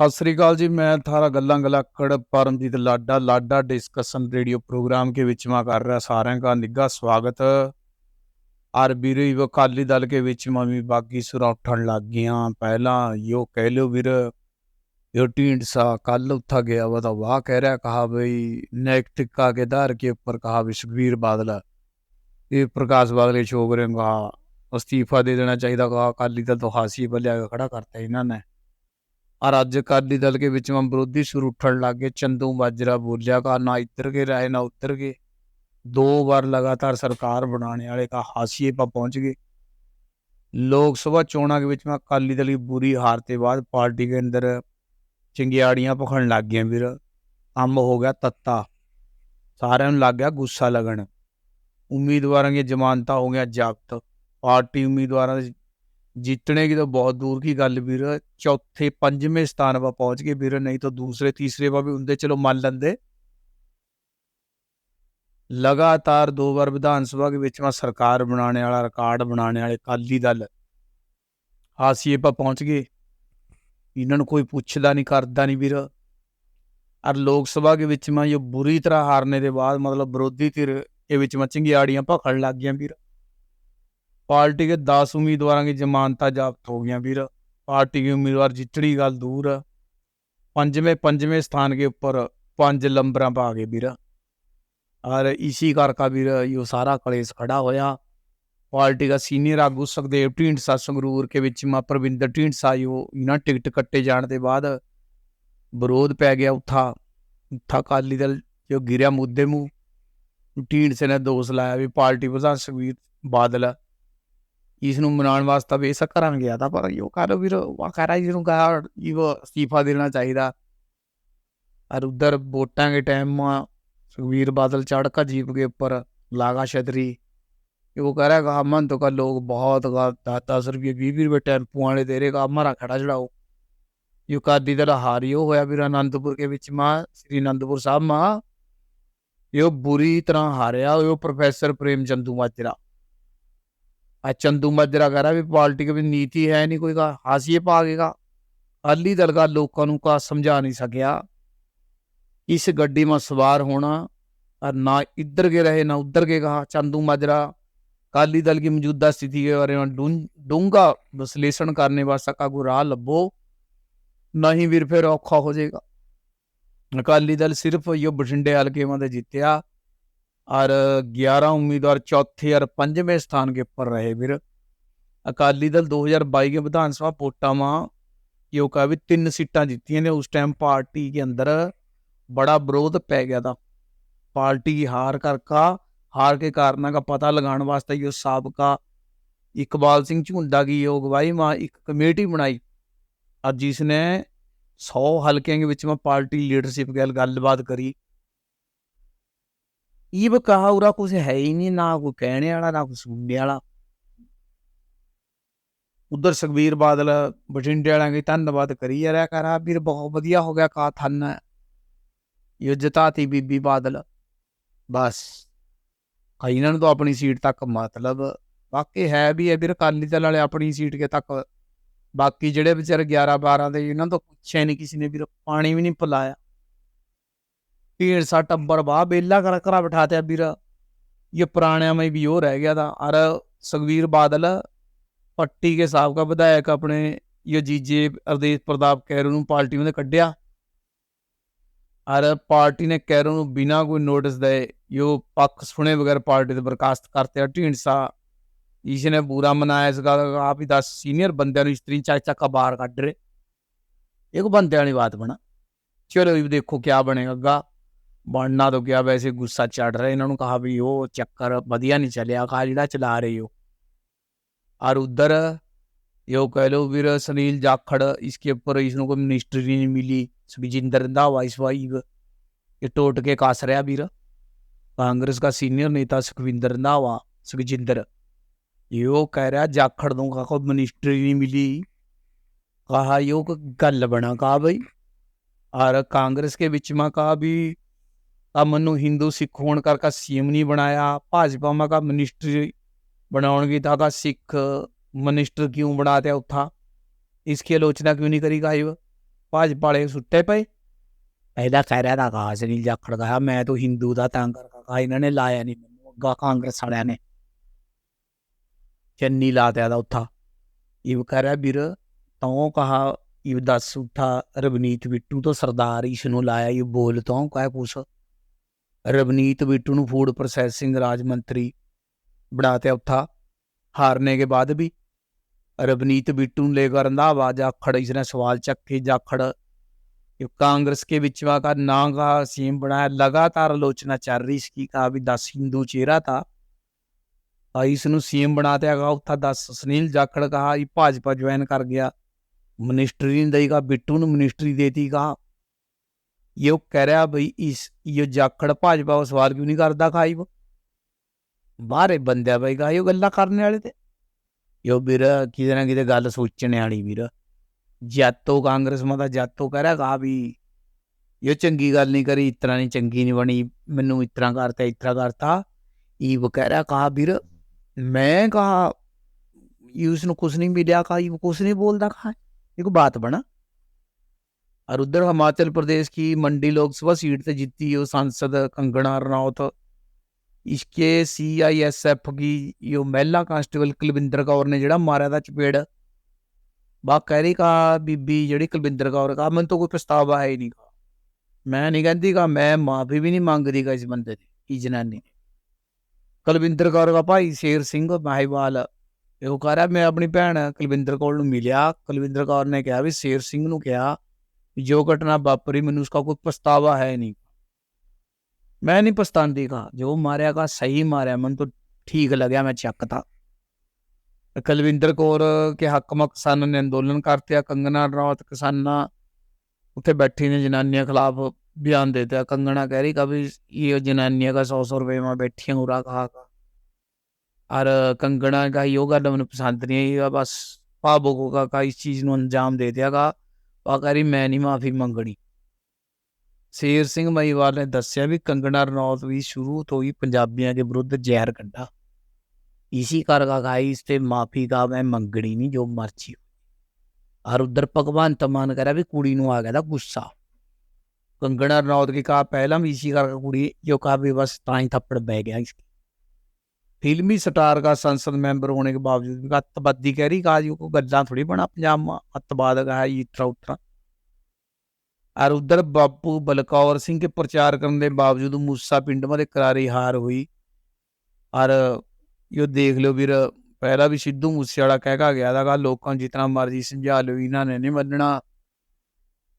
ਸਤਿ ਸ੍ਰੀ ਅਕਾਲ ਜੀ मैं थारा गल्ला गलाकड़ परमजीत लाडा लाडा डिस्कशन रेडियो प्रोग्राम के बीच में कर रहा सारे का निग्घा स्वागत और ਵੀਰ ਉਹ ਅਕਾਲੀ ਦਲ ਕੇ ਵਿੱਚ ਮੈਂ ਵੀ ਬਾਗੀ ਸੁਰਾਂ ਉੱਠਣ ਲੱਗ ਗਈਆਂ ਪਹਿਲਾਂ ਯੋ ਕਹਿ ਲਿਓ ਵੀਰ यो ਢੀਂਡਸਾ ਕੱਲ ਉੱਠਾ ਗਿਆ ਵਾ ਤਾਂ ਵਾਹ ਕਹਿ ਰਿਹਾ ਕਹਾ ਬਈ नैतिकता के आधार के ऊपर कहा भी सुखबीर बादल ये प्रकाश बादल छोकरे का ਅਸਤੀਫਾ ਦੇ ਦੇਣਾ ਚਾਹੀਦਾ ਕਹਾ ਅਕਾਲੀ ਦਲ ਤੋਂ ਹਾਸੀ ਪਰ ਲਿਆ ਕੇ ਖੜਾ ਕਰਤਾ ਇਹਨਾਂ ਨੇ ਔਰ ਅੱਜ ਅਕਾਲੀ ਦਲ ਕੇ ਵਿੱਚ ਮੈਂ ਵਿਰੋਧੀ ਸੁਰ ਉੱਠਣ ਲੱਗ ਗਏ ਚੰਦੂ ਮਾਜਰਾ ਬੋਲਿਆ ਕਹਾ ਨਾ ਇੱਧਰ ਕੇ ਰਾਏ ਨਾ ਉੱਧਰ ਕੇ दो बार लगातार सरकार बनाने वाले का हाशिए पर पहुंच गए लोकसभा चोणा के ਵਿੱਚ में ਅਕਾਲੀ ਦਲ ਦੀ ਬੁਰੀ ਹਾਰ ਤੇ ਬਾਅਦ ਪਾਰਟੀ ਦੇ ਅੰਦਰ ਚਿੰਗਿਆੜੀਆਂ ਭਖਣ ਲੱਗ ਗਈਆਂ ਵੀਰ ਕੰਮ ਹੋ ਗਿਆ ਤੱਤਾ ਸਾਰਿਆਂ ਨੂੰ ਲੱਗ ਗਿਆ ਗੁੱਸਾ ਲੱਗਣ ਉਮੀਦਵਾਰਾਂ ਦੀਆਂ ਜ਼ਮਾਨਤਾਂ ਹੋ ਗਿਆ ਜ਼ਬਤ ਪਾਰਟੀ ਉਮੀਦਵਾਰਾਂ ਦੇ जीतने की तो बहुत दूर की गल वीर चौथे पंजवें स्थान पर पहुंच गए वीर नहीं तो दूसरे तीसरे पर भी उनके चलो मान लेंगे लगातार दो बार विधान सभा के बीच में सरकार बनाने वाला रिकॉर्ड बनाने वाले अकाली दल हाशिए पर पहुंच गए इन्होंने कोई पूछता नहीं करता नहीं वीर और लोक सभा के बीच में ये बुरी तरह हारने के बाद मतलब विरोधी धिर के बीच में चिंगियाड़ियाँ भखड़ लग गई वीर ਪਾਰਟੀ ਦੇ 10 ਉਮੀਦਵਾਰਾਂ ਦੀ ਜ਼ਮਾਨਤਾਂ ਜ਼ਬਤ ਹੋ ਗਈਆਂ ਵੀਰ। ਪਾਰਟੀ ਦੇ ਉਮੀਦਵਾਰ ਜਿੱਤੜੀ ਗੱਲ ਦੂਰ। ਪੰਜਵੇਂ ਪੰਜਵੇਂ ਸਥਾਨ ਦੇ ਉੱਪਰ ਪੰਜ ਲੰਬਰਾਂ ਪਾ ਕੇ ਵੀਰ। ਔਰ ਇਸੀ ਕਰਕੇ ਵੀਰ, ਇਹ ਸਾਰਾ ਕਲੇਸ਼ ਖੜਾ ਹੋਇਆ। ਪਾਰਟੀ ਦਾ ਸੀਨੀਅਰ ਆਗੂ ਸੁਖਦੇਵ ਢੀਂਡਸਾ ਸੰਗਰੂਰ ਕੇ ਵਿੱਚ ਮਾ ਪ੍ਰਵਿੰਦਰ ਢੀਂਡਸਾ ਜੋ ਇਹਨਾਂ ਟਿਕਟ ਕੱਟੇ ਜਾਣ ਦੇ ਬਾਅਦ ਵਿਰੋਧ ਪੈ ਗਿਆ ਉੱਥਾ। ਉੱਥਾ ਕਾਲੀ ਦਲ ਜੋ ਗਿਰਿਆ ਮੁੱਦੇ ਮੂ ਢੀਂਡਸੇ ਨੇ ਦੋਸ਼ ਲਾਇਆ ਵੀ ਪਾਰਟੀ ਪ੍ਰਧਾਨ ਸੁਖਵੀਰ ਬਾਦਲ ਆ ਇਸ ਨੂੰ ਮਨਾਉਣ ਵਾਸਤੇ ਬੇਸ਼ੱਕ ਕਰਨ ਗਿਆ ਤਾਂ ਪਰ ਇਹ ਕਰ ਵੀਰ ਵਾਕਾਰਾ ਜੀ ਨੂੰ ਕਹਾ ਇਹ ਅਸਤੀਫਾ ਦੇਣਾ ਚਾਹੀਦਾ और उधर वोटां के टाइम में सुखबीर बादल चढ़ का जीप के ऊपर लागा छतरी कि वो कह रहा है कहा मन तो का लोग बहुत का दस दस रुपये बीस बीस रुपये टेम्पो वाले दे रहे का हमारा खड़ा चढ़ाओ यो कादी दल हारियो होया फिर आनंदपुर के विच मां श्री आनंदपुर साहब मां यो बुरी तरह हारिया यो प्रोफेसर प्रेम चंदू माजरा आ चंदू माजरा कह रहा भी पार्टी की भी नीति है नहीं कोई का हाशिए पा गेगा अली दल का लोगों ਨੂੰ का समझा नहीं सकिया इस गड्डी में सवार होना और ना इधर के रहे ना उधर के कहा चंदू माजरा अकाली दल की मौजूदा स्थिति के बारे में डूं- डूंगा विश्लेषण करने वास्ते का कोई राह लभो नहीं ਵੀਰ ਫਿਰ ਔਖਾ ਹੋ ਜਾਏਗਾ ਅਕਾਲੀ ਦਲ ਸਿਰਫ ਇਹ ਬਠਿੰਡੇ ਹਲਕੇ में ਜਿੱਤਿਆ और 11 उम्मीदवार चौथे और पंजवें स्थान के ऊपर रहे फिर अकाली दल 2022 के विधानसभा वोटा में यो कहा भी तीन सीटें जीती ने उस टाइम पार्टी के अंदर बड़ा विरोध पै गया था पार्टी की हार कर का हार के कारणों का पता लगाने वास्ते यो सबका इकबाल सिंह झुंडा की यो अगवाई में एक कमेटी बनाई और जिसने सौ हल्कों के बीच में पार्टी लीडरशिप गल गलबात करी ਈਬ ਕਹਾ ਉਰਾ ਕੁਝ ਹੈ ਹੀ ਨਹੀਂ, ਨਾ ਕੋਈ ਕਹਿਣੇ ਵਾਲਾ, ਨਾ ਕੋਈ ਸੁਣਨੇ ਵਾਲਾ। ਉਧਰ ਸੁਖਬੀਰ ਬਾਦਲ ਬਠਿੰਡੇ ਵਾਲਿਆਂ ਦੀ ਧੰਨਵਾਦ ਕਰੀ ਜਾ ਰਿਹਾ ਕਰਾ ਵੀਰ ਬਹੁਤ ਵਧੀਆ ਹੋ ਗਿਆ ਕਾ ਥੰਨ। ਯੋਜਤਾ ਤੀ ਬੀਬੀ ਬਾਦਲ। ਬਸ। ਆ ਇਹਨਾਂ ਨੂੰ ਤਾਂ ਆਪਣੀ ਸੀਟ ਤੱਕ ਮਤਲਬ ਵਾਕਈ ਹੈ ਵੀ ਇਹ ਵੀਰ ਕਾਲੀ ਦਲ ਵਾਲੇ ਆਪਣੀ ਸੀਟ ਕੇ ਤੱਕ। ਬਾਕੀ ਜਿਹੜੇ ਵਿਚਾਰ 11 12 ਦੇ, ਇਹਨਾਂ ਤੋਂ ਪੁੱਛਿਆ ਨਹੀਂ ਕਿਸੇ ਨੇ ਵੀਰ, ਪਾਣੀ ਵੀ ਨਹੀਂ ਪਿਲਾਇਆ। ਢੀੜ ਸਾ ਟੱਬਰ ਬਾਹ ਬੇਲਾ ਕਰ ਕਰਾ ਬਿਠਾਤਿਆ ਵੀਰ ਇਹ ਪੁਰਾਣਿਆਂ में भी हो रह गया था और सुखबीर बादल ਪੱਟੀ ਕੇ ਸਾਬਕਾ ਵਿਧਾਇਕ ਆਪਣੇ ਇਹ ਜੀਜੇ ਅਰਦੇਸ਼ ਪ੍ਰਤਾਪ ਕੈਰੋ ਨੂੰ ਪਾਰਟੀ ਉਹਨੇ ਕੱਢਿਆ ਔਰ ਪਾਰਟੀ ਨੇ ਕੈਰੋ ਨੂੰ ਬਿਨਾ ਕੋਈ ਨੋਟਿਸ ਦੇ ਯੋ ਪੱਖ ਸੁਣੇ ਬਗੈਰ ਪਾਰਟੀ ਤੋਂ ਬਰਖਾਸਤ ਕਰਤੇ ਢੀਂਡਸਾ ਇਸ ਨੇ ਬੁਰਾ ਮਨਾਇਆ ਇਸ ਗੱਲ ਦਾ ਆਪ ਹੀ 10 ਸੀਨੀਅਰ ਬੰਦਿਆਂ ਨੂੰ ਇਸਤਰੀ ਚੱਕ ਚੱਕ ਬਾਹਰ ਕੱਢ ਰਹੇ ਇਹ ਕੋ ਬੰਦੇ ਵਾਲੀ ਬਾਤ ਬਣਾ ਚਲੋ ਇਹ ਦੇਖੋ ਕੀ ਬਣੇਗਾ ਅੱਗਾ ਬਣਨਾ ਤਾਂ ਕਿਆ ਵੈਸੇ ਗੁੱਸਾ ਚੜ ਰਿਹਾ ਇਹਨਾਂ ਨੂੰ ਕਹਾ ਵੀ ਉਹ ਚੱਕਰ ਵਧੀਆ ਨਹੀਂ ਚੱਲਿਆ ਕਾ ਜਿਹੜਾ ਚਲਾ ਰਹੇ ਹੋ और उधर यो कह लो वीर सुनील जाखड़ इसके ऊपर इसको कोई मिनिस्ट्री नहीं मिली सुखजिंदर रंधावा इस बाई ये टोट के कास रहा वीर कांग्रेस का सीनियर नेता सुखविंदर रंधावा सुखजिंदर यो कह रहा जाखड़ दो का कोई मिनिस्ट्री नहीं मिली कहा यो कोई गल बना कहा भाई और कांग्रेस के बीच में कहा भी ਅਮਨ ਨੂੰ ਹਿੰਦੂ ਸਿੱਖ ਹੋਣ ਕਰਕੇ ਸੀਐਮ ਨਹੀਂ ਬਣਾਇਆ ਭਾਜਪਾ ਮਾ ਕਾ ਮਿਨਿਸਟਰ ਬਣਾਉਣਗੀ ਤਾਂ ਕਾ ਸਿੱਖ मिनिस्टर क्यों बनाते हैं उत्था इसकी आलोचना क्यों नहीं करी गायब भाजपा वाले सुट्टे पे पहला कह रहा था अजनील जाखड़ का मैं तो हिंदू का तंग करका इन्होंने लाया नहीं मैं अगा कांग्रेस वाले ने चन्नी ला दिया था उत्था इव कह रहा वीर तो कहा इव दस उठा रवनीत बिट्टू तो सरदार इसनों लाया ये बोल तो कह कुछ ਰਵਨੀਤ ਬਿੱਟੂ ਨੂੰ ਫੂਡ ਪ੍ਰੋਸੈਸਿੰਗ ਰਾਜ ਮੰਤਰੀ ਬਣਾਤੇ ਉੱਥਾ ਹਾਰਨੇ ਕੇ ਬਾਅਦ ਵੀ रवनीत बिट्टू ने लेकर रंधावा जाखड़ इसने सवाल चक्के जाखड़ ये कांग्रेस के बीच में का ना का सीएम बनाया लगातार आलोचना चल रही इसकी कहा भी दस हिंदू चेहरा था और इसनु सीएम बनाते कहा उत्था दस सुनील जाखड़ कहा ये भाजपा ज्वाइन कर गया मिनिस्ट्री नहीं देगा बिट्टू ने मिनिस्ट्री देती कहा ये वो कह रहा भाई इस ये जाखड़ भाजपा को सवाल क्यों नहीं करता खाई वो बाहर बंदे भाई कहा ये गल्ला करने वाले थे ਯੋ ਵੀਰ ਕਿਤੇ ਨਾ ਕਿਤੇ ਗੱਲ ਸੋਚਣ ਵਾਲੀ ਵੀਰ ਜਾਤੋ ਕਾਂਗਰਸ ਮਾ ਤਾਂ ਜਾਤੋ ਕਹਿ ਰਿਹਾ ਕਹਾ ਵੀ ਇਹ ਚੰਗੀ ਗੱਲ ਨਹੀਂ ਕਰੀ ਇਤਨਾ ਨਹੀਂ ਚੰਗੀ ਨਹੀਂ ਬਣੀ ਮੈਨੂੰ ਇਤਨਾ ਕਰਤਾ ਇਤਨਾ ਕਰਤਾ ਇਹ ਕਹਿ ਰਿਹਾ ਕਹਾ ਵੀਰ ਮੈਂ ਕਹਾ ਉਸ ਨੂੰ ਕੁਝ ਨਹੀਂ ਮਿਲਿਆ ਕਹਾ ਇਹ ਕੁਝ ਨਹੀਂ ਬੋਲਦਾ ਕਹਾ ਇਹ ਕੋ ਬਾਤ ਬਣਾ और उधर हिमाचल प्रदेश की मंडी लोकसभा सीट से जीती वो सांसद कंगना रनौत इसके सी आई एस एफ की यो महिला कांस्टेबल कुलविंदर कौर ने ਜਿਹੜਾ ਮਾਰਿਆ ਦਾ ਚਪੇੜ ਬਾ ਕਹਿ ਰਹੀ ਕਾ ਬੀਬੀ ਜਿਹੜੀ ਕੁਲਵਿੰਦਰ ਕੌਰ ਕਾ ਮੈਨੂੰ ਤਾਂ ਕੋਈ ਪਛਤਾਵਾ ਹੈ ਹੀ ਨਹੀਂ ਕਾ ਮੈਂ ਨਹੀਂ ਕਹਿੰਦੀ ਕਾ ਮੈਂ ਮਾਫੀ ਵੀ ਨਹੀਂ ਮੰਗਦੀ ਕਾ ਇਸ ਬੰਦੇ ਦੀ ਕੀ ਜਨਾਨੀ ਨੇ ਕੁਲਵਿੰਦਰ ਕੌਰ ਦਾ ਭਾਈ ਸ਼ੇਰ ਸਿੰਘ ਮਾਹੀਵਾਲ ਇਹ ਕਹ ਰਿਹਾ ਮੈਂ ਆਪਣੀ ਭੈਣ ਕੁਲਵਿੰਦਰ ਕੌਰ ਨੂੰ ਮਿਲਿਆ ਕੁਲਵਿੰਦਰ ਕੌਰ ਨੇ ਕਿਹਾ ਵੀ ਸ਼ੇਰ ਸਿੰਘ ਨੂੰ ਕਿਹਾ ਵੀ ਜੋ ਘਟਨਾ ਵਾਪਰੀ ਮੈਨੂੰ ਉਸਕਾ ਕੋਈ ਪਛਤਾਵਾ ਹੈ ਨਹੀਂ मैं नहीं पछताती कहा जो मारिया का सही मारिया मन तो ठीक लग्या मैं चकता कुलविंदर कौर के हक में किसानों ने अंदोलन करते कंगना रनौत किसाना उत्थे बैठी ने जनानियां खिलाफ बयान देते हैं कंगना कह रही कभी ये जनानियां का सौ सौ रुपये में बैठी उरा कहा का और कंगना का यो गल मैंने पसंद नहीं आई बस भावुकों का, का इस चीज ਨੂੰ अंजाम दे दिया का वह कह रही मैं नहीं माफी मंगनी ਸ਼ੇਰ ਸਿੰਘ ਮਹੀਵਾਲ ਨੇ ਦੱਸਿਆ ਵੀ ਕੰਗਣਾ ਰਣੌਤ ਵੀ ਸ਼ੁਰੂ ਤੋਂ ਹੀ ਪੰਜਾਬੀਆਂ ਦੇ ਵਿਰੁੱਧ ਜ਼ਹਿਰ ਕੱਢਾ ਇਸੀ ਕਰਗਾ ਗਾਈ ਇਸ ਤੇ ਮਾਫੀ ਦਾ ਮੈਂ ਮੰਗਣੀ ਨਹੀਂ ਜੋ ਮਰਜ਼ੀ ਔਰ ਉਧਰ ਭਗਵੰਤ ਮਾਨ ਕਰਿਆ ਵੀ ਕੁੜੀ ਨੂੰ ਆ ਗਿਆ ਦਾ ਗੁੱਸਾ ਕੰਗਣਾ ਰਣੌਤ ਕੀ ਕਹਾ ਪਹਿਲਾਂ ਵੀ ਇਸੀ ਕਰਕੇ ਕੁੜੀ ਜੋ ਕਹਾ ਵੀ ਬਸ ਤਾਂ ਹੀ ਥੱਪੜ ਬਹਿ ਗਿਆ इसकी फिल्मी स्टार का संसद मेंबर होने के बावजूद भी अतवादी कह रही कहा जी को गद्दा थोड़ी बना पंजाब में अतवाद का है इतरा उतरा और उधर बापू बलकौर सिंह के प्रचार करने के बावजूद मूसा पिंड में करारी हार हुई और यो देख लो ਵੀਰ ਪਹਿਲਾਂ ਵੀ ਸਿੱਧੂ ਮੂਸੇ ਵਾਲਾ ਕਹਿ ਕਾ ਗਿਆ ਦਾਗਾ ਲੋਕਾਂ ਨੂੰ ਜਿਤਨਾ ਮਰਜ਼ੀ ਸਮਝਾ ਲਿਓ ਇਹਨਾਂ ਨੇ ਨਹੀਂ ਮੰਨਣਾ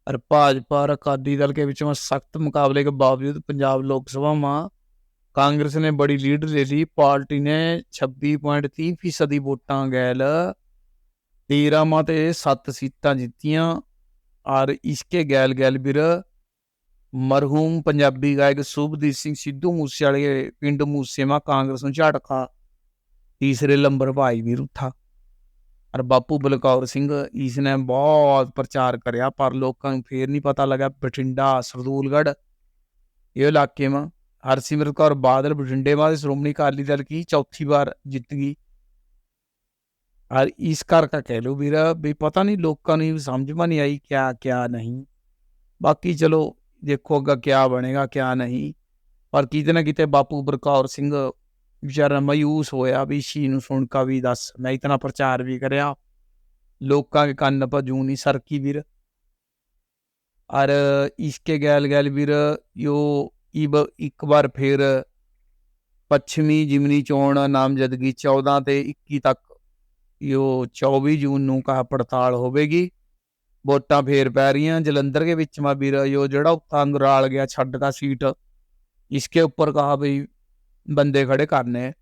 और भाजपा और अकाली दल के बीच में सख्त मुकाबले के बावजूद पंजाब लोकसभा में कांग्रेस ने बड़ी लीड ले ली पार्टी ने 26.30 फीसदी वोटां गैल 13 मां ते 7 सीटां जित्तियां और इसके गैल गैल ਵੀਰ ਮਰਹੂਮ ਪੰਜਾਬੀ ਗਾਇਕ ਸੁਭਦੀਪ ਸਿੰਘ ਸਿੱਧੂ ਮੂਸੇ ਵਾਲੇ ਪਿੰਡ ਮੂਸੇਮਾ ਕਾਂਗਰਸ ਨੂੰ ਝਟਕਾ ਤੀਸਰੇ ਨੰਬਰ ਭਾਈ ਵੀਰ ਉੱਠਾ ਔਰ ਬਾਪੂ ਬਲਕੌਰ ਸਿੰਘ ਇਸ ਨੇ ਬਹੁਤ ਪ੍ਰਚਾਰ ਕਰਿਆ ਪਰ ਲੋਕਾਂ ਨੂੰ ਫੇਰ ਨਹੀਂ ਪਤਾ ਲੱਗਾ ਬਠਿੰਡਾ ਸਰਦੂਲਗੜ੍ਹ ਇਹ ਇਲਾਕੇ ਮਾ ਹਰਸਿਮਰਤ ਕੌਰ ਬਾਦਲ ਬਠਿੰਡੇ ਮਾ ਸ਼੍ਰੋਮਣੀ ਅਕਾਲੀ ਦਲ ਕੀ ਚੌਥੀ ਬਾਰ ਜਿੱਤ ਗਈ और इस कर का कह लो ਵੀਰ ਵੀ ਪਤਾ ਨਹੀਂ ਲੋਕਾਂ ਨੂੰ ਸਮਝ ਮਾ ਨਹੀਂ ਆਈ ਕਿਆ ਕਿਆ ਨਹੀਂ ਬਾਕੀ ਚਲੋ ਦੇਖੋ ਅੱਗਾ ਕਿਆ ਬਣੇਗਾ ਕਿਆ ਨਹੀਂ ਪਰ ਕਿਤੇ ਨਾ ਕਿਤੇ ਬਾਪੂ ਬਰਕੌਰ ਸਿੰਘ ਵਿਚਾਰਾ ਮਾਯੂਸ ਹੋਇਆ ਵੀ ਸ਼ੀ ਨੂੰ ਸੁਣ ਕਾ ਵੀ ਦੱਸ ਮੈਂ ਇਤਨਾ ਪ੍ਰਚਾਰ ਵੀ ਕਰਿਆ ਲੋਕਾਂ ਦੇ ਕੰਨ ਭਜੂ ਨਹੀਂ ਸਰਕੀ ਵੀਰ ਔਰ ਇਸਕੇ ਗੈਲ ਗੈਲ ਵੀਰ ਯੋ ਇਬ ਇੱਕ ਵਾਰ ਫਿਰ ਪੱਛਮੀ ਜਿਮਨੀ ਚੋਣ ਨਾਮਜ਼ਦਗੀ 14 ਤੇ 21 ਤੱਕ ਯੋ 24 ਜੂਨ ਨੂੰ ਕਹਾ ਪੜਤਾਲ ਹੋਵੇਗੀ। ਵੋਟਾਂ ਫੇਰ ਪੈ ਰਹੀਆਂ। ਜਲੰਧਰ ਦੇ ਵਿੱਚ ਮਾ ਵੀਰ ਯੋ ਜਿਹੜਾ ਉੱਥਾਂ ਅੰਗਰਾਲ ਗਿਆ ਛੱਡਦਾ ਸੀਟ, ਇਸਕੇ ਉੱਪਰ ਕਹਾ ਬਈ ਬੰਦੇ ਖੜੇ ਕਰਨੇ।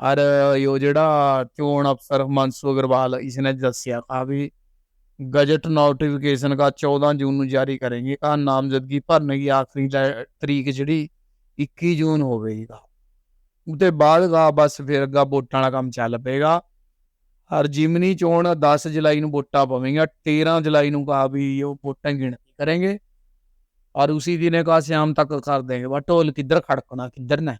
ਔਰ ਯੋ ਜਿਹੜਾ ਚੋਣ ਅਫਸਰ ਮਨਸੂ ਅਗਰਵਾਲ, ਇਸਨੇ ਦੱਸਿਆ ਕਹਾ ਵੀ ਗਜਟ ਨੋਟੀਫਿਕੇਸ਼ਨ का 14 जून ਨੂੰ ਜਾਰੀ ਕਰੇਗੀ। ਆ ਨਾਮਜ਼ਦਗੀ ਭਰਨ ਦੀ ਆਖਰੀ ਤਰੀਕ ਜਿਹੜੀ 21 ਜੂਨ ਹੋਵੇਗੀ। ਉਤੇ ਬਾਅਦ ਦਾ ਬਸ ਫਿਰ ਅੱਗਾ ਵੋਟਾਂ ਵਾਲਾ ਕੰਮ ਚੱਲ ਪਏਗਾ। ਹਰ ਜਿਮਨੀ ਚੋਣ 10 ਜੁਲਾਈ ਨੂੰ ਵੋਟਾਂ ਪਵੇਂਗਾ 13 ਜੁਲਾਈ ਨੂੰ ਕਹਾ ਵੀ ਉਹ ਵੋਟਾਂ ਗਿਣਤੀ ਕਰਾਂਗੇ। ਔਰ ਉਸੇ ਦਿਨ ਕਾ ਸ਼ਾਮ ਤੱਕ ਕਰ ਦੇਂਗੇ। ਵਾ ਢੋਲ ਕਿੱਧਰ ਖੜਕਣਾ, ਕਿੱਧਰ ਨਾ।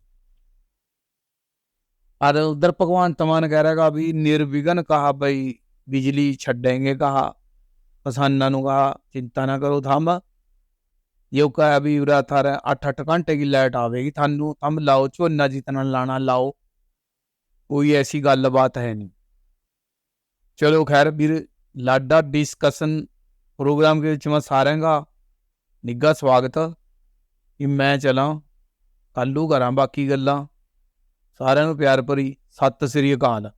ਔਰ ਉਧਰ ਭਗਵਾਨ ਤਮਾਨ ਕਹਿ ਰਿਹਾ ਵੀ ਨਿਰਵਿਘਨ ਕਹਾ ਬਈ ਬਿਜਲੀ ਛੱਡेंगे ਕਹਾ। ਕਿਸਾਨਾਂ ਨੂੰ ਕਹਾ ਚਿੰਤਾ ਨਾ ਕਰੋ ਥੰਮ ਇਹ ਕਹਾ ਵੀ ਉਰਾ ਥਾਰਾ 8-8 ਘੰਟੇ की लाइट आवेगी थानू थम लाओ ਝੋਨਾ ਜਿਤਨਾ ਲਾਣਾ ਲਾਓ ਕੋਈ ਐਸੀ ਗੱਲਬਾਤ ਹੈ ਨਹੀਂ ਚਲੋ ਖੈਰ ਵੀਰ ਲਾਡਾ ਡਿਸਕਸ਼ਨ ਪ੍ਰੋਗਰਾਮ ਦੇ ਵਿੱਚ ਮੈਂ ਸਾਰਿਆਂ ਦਾ ਨਿੱਘਾ ਸਵਾਗਤ ਕਿ ਮੈਂ ਚਲਾਂ ਕੱਲੂ ਕਰਾਂ ਬਾਕੀ ਗੱਲਾਂ ਸਾਰਿਆਂ ਨੂੰ ਪਿਆਰ ਭਰੀ ਸਤਿ ਸ੍ਰੀ ਅਕਾਲ